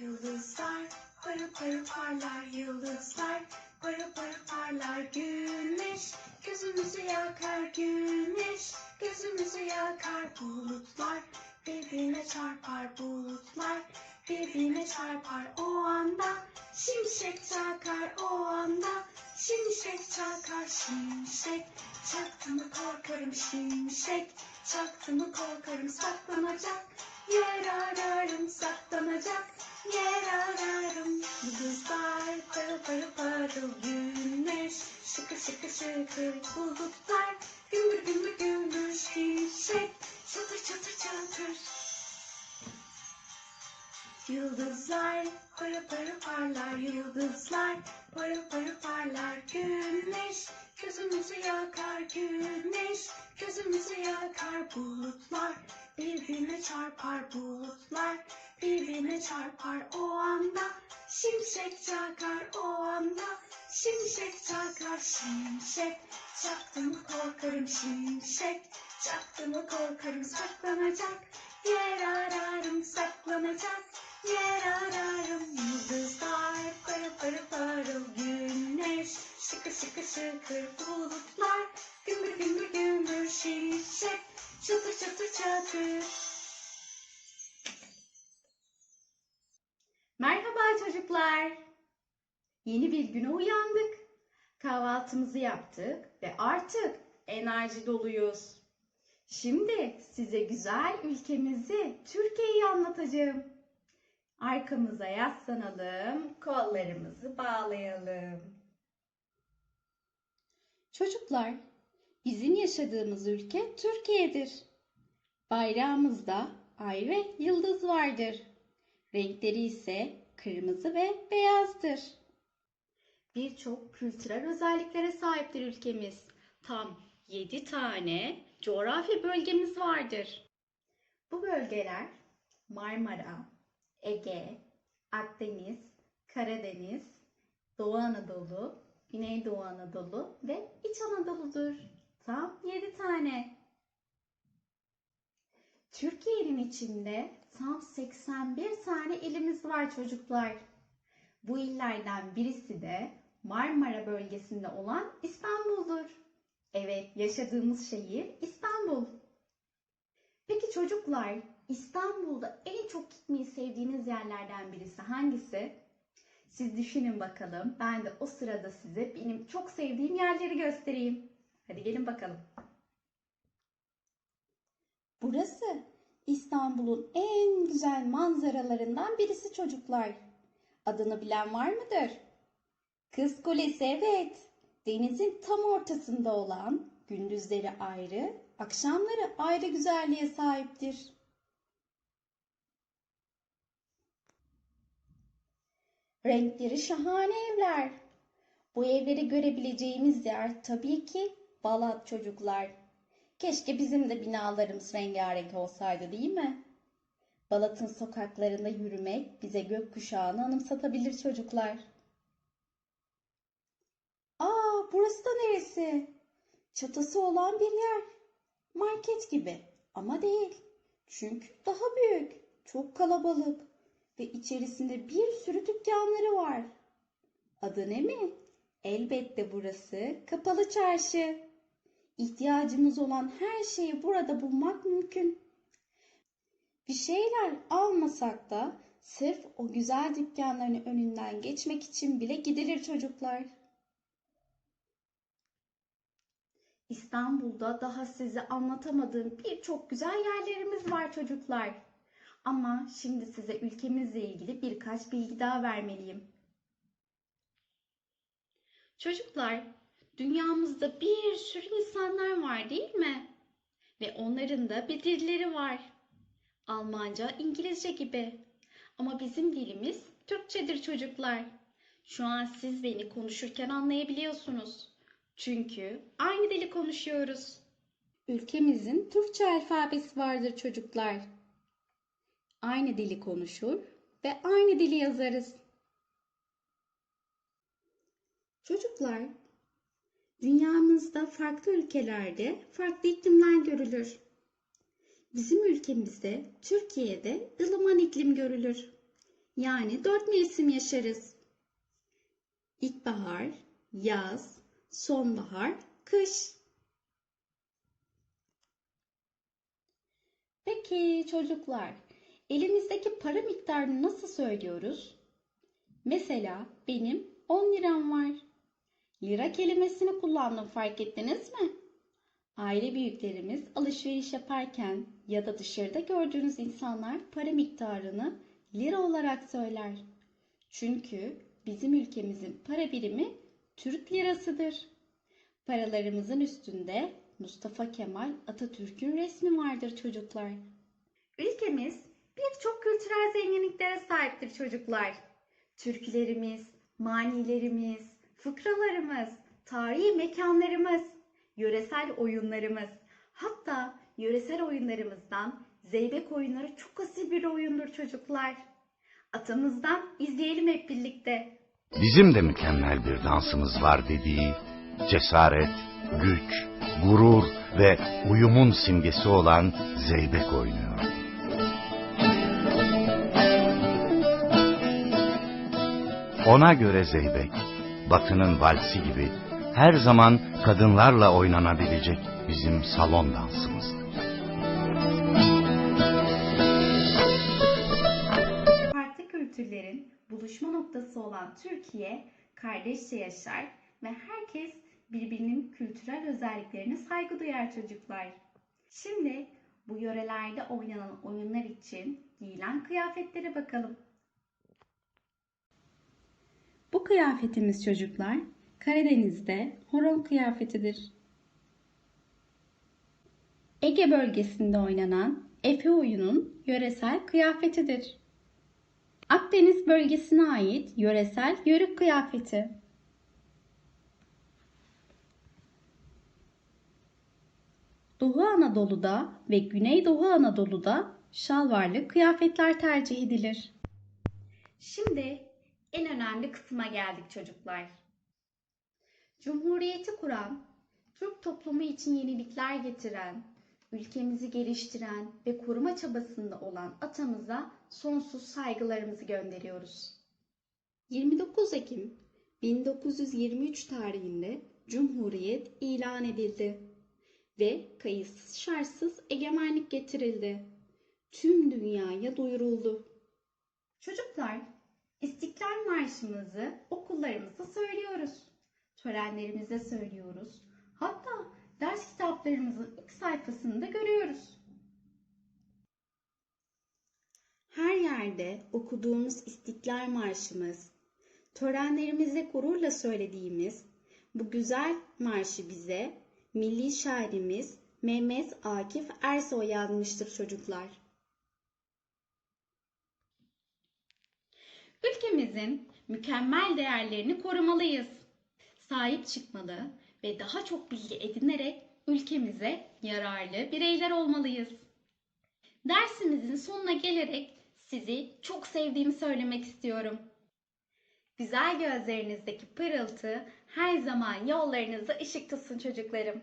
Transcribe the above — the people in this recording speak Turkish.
Yıldızlar parıl parıl parlar yıldızlar parıl parıl parlar. Güneş gözümüzü yakar güneş gözümüzü yakar. Bulutlar birbirine çarpar bulutlar birbirine çarpar. O anda şimşek çakar o anda şimşek çakar. Şimşek çaktı mı korkarım şimşek çaktı mı korkarım. Saklanacak yer ararım saklanacak yer ararım yıldızlar parıl parıl parıl güneş şıkır şıkır şıkır bulutlar gümbür gümbür gümbür şimşek çatır çatır çatır. Yıldızlar parıl parıl parlar yıldızlar parıl parıl parlar güneş gözümüzü yakar güneş gözümüzü yakar bulutlar birbirine çarpar bulutlar birbirine çarpar o anda şimşek çakar o anda şimşek çakar şimşek. Çaktı mı korkarım şimşek. Çaktı mı korkarım saklanacak. Yer ararım saklanacak. Yer ararım yıldızlar parıl parıl parıl güneş. Şıkır şıkır şıkır bulutlar gümbür gümbür gümbür şimşek. Çatır çatır çatır çocuklar. Yeni bir güne uyandık. Kahvaltımızı yaptık ve artık enerji doluyuz. Şimdi size güzel ülkemizi, Türkiye'yi anlatacağım. Arkamıza yaslanalım, kollarımızı bağlayalım. Çocuklar, bizim yaşadığımız ülke Türkiye'dir. Bayrağımızda ay ve yıldız vardır. Renkleri ise kırmızı ve beyazdır. Birçok kültürel özelliklere sahiptir ülkemiz. Tam 7 tane coğrafi bölgemiz vardır. Bu bölgeler Marmara, Ege, Akdeniz, Karadeniz, Doğu Anadolu, Güneydoğu Anadolu ve İç Anadolu'dur. Tam 7 tane. Türkiye'nin içinde tam 81 tane ilimiz var çocuklar. Bu illerden birisi de Marmara bölgesinde olan İstanbul'dur. Evet, yaşadığımız şehir İstanbul. Peki çocuklar, İstanbul'da en çok gitmeyi sevdiğiniz yerlerden birisi hangisi? Siz düşünün bakalım. Ben de o sırada size benim çok sevdiğim yerleri göstereyim. Hadi gelin bakalım. Burası İstanbul'un en güzel manzaralarından birisi çocuklar. Adını bilen var mıdır? Kız Kulesi evet. Denizin tam ortasında olan, gündüzleri ayrı, akşamları ayrı güzelliğe sahiptir. Renkleri şahane evler. Bu evleri görebileceğimiz yer tabii ki Balat çocuklar. Keşke bizim de binalarımız rengarenk olsaydı değil mi? Balat'ın sokaklarında yürümek bize gökkuşağını anımsatabilir çocuklar. Aa, burası da neresi? Çatısı olan bir yer. Market gibi ama değil. Çünkü daha büyük, çok kalabalık ve içerisinde bir sürü dükkanları var. Adı ne mi? Elbette burası Kapalı Çarşı. İhtiyacımız olan her şeyi burada bulmak mümkün. Bir şeyler almasak da sırf o güzel dükkanların önünden geçmek için bile gidilir çocuklar. İstanbul'da daha size anlatamadığım birçok güzel yerlerimiz var çocuklar. Ama şimdi size ülkemizle ilgili birkaç bilgi daha vermeliyim. Çocuklar, dünyamızda bir sürü insanlar var değil mi? Ve onların da bir dilleri var. Almanca, İngilizce gibi. Ama bizim dilimiz Türkçedir çocuklar. Şu an siz beni konuşurken anlayabiliyorsunuz. Çünkü aynı dili konuşuyoruz. Ülkemizin Türkçe alfabesi vardır çocuklar. Aynı dili konuşur ve aynı dili yazarız. Çocuklar, dünyamızda farklı ülkelerde farklı iklimler görülür. Bizim ülkemizde, Türkiye'de ılıman iklim görülür. Yani dört mevsim yaşarız. İlkbahar, yaz, sonbahar, kış. Peki çocuklar, elimizdeki para miktarını nasıl söylüyoruz? Mesela benim 10 liram var. Lira kelimesini kullandım fark ettiniz mi? Aile büyüklerimiz alışveriş yaparken ya da dışarıda gördüğünüz insanlar para miktarını lira olarak söyler. Çünkü bizim ülkemizin para birimi Türk lirasıdır. Paralarımızın üstünde Mustafa Kemal Atatürk'ün resmi vardır çocuklar. Ülkemiz birçok kültürel zenginliklere sahiptir çocuklar. Türkülerimiz, manilerimiz, fıkralarımız, tarihi mekanlarımız, yöresel oyunlarımız, hatta yöresel oyunlarımızdan zeybek oyunları çok asil bir oyundur çocuklar. Atamızdan izleyelim hep birlikte. Bizim de mükemmel bir dansımız var dediği cesaret, güç, gurur ve uyumun simgesi olan zeybek oynuyor. Ona göre zeybek, batının valsi gibi her zaman kadınlarla oynanabilecek bizim salon dansımızdır. Farklı kültürlerin buluşma noktası olan Türkiye kardeşçe yaşar ve herkes birbirinin kültürel özelliklerine saygı duyar çocuklar. Şimdi bu yörelerde oynanan oyunlar için giyilen kıyafetlere bakalım. Bu kıyafetimiz çocuklar Karadeniz'de horon kıyafetidir. Ege bölgesinde oynanan Efe oyunun yöresel kıyafetidir. Akdeniz bölgesine ait yöresel yörük kıyafeti. Doğu Anadolu'da ve Güneydoğu Anadolu'da şalvarlı kıyafetler tercih edilir. Şimdi en önemli kısma geldik çocuklar. Cumhuriyeti kuran, Türk toplumu için yenilikler getiren, ülkemizi geliştiren ve koruma çabasında olan atamıza sonsuz saygılarımızı gönderiyoruz. 29 Ekim 1923 tarihinde Cumhuriyet ilan edildi ve kayıtsız şartsız egemenlik getirildi. Tüm dünyaya duyuruldu. Çocuklar, İstiklal Marşımızı okullarımızda söylüyoruz. Törenlerimizde söylüyoruz. Hatta ders kitaplarımızın ilk sayfasında görüyoruz. Her yerde okuduğumuz İstiklal Marşımız, törenlerimizde gururla söylediğimiz bu güzel marşı bize milli şairimiz Mehmet Akif Ersoy yazmıştır çocuklar. Ülkemizin mükemmel değerlerini korumalıyız. Sahip çıkmalı ve daha çok bilgi edinerek ülkemize yararlı bireyler olmalıyız. Dersimizin sonuna gelerek sizi çok sevdiğimi söylemek istiyorum. Güzel gözlerinizdeki pırıltı her zaman yollarınızda ışık tutsun çocuklarım.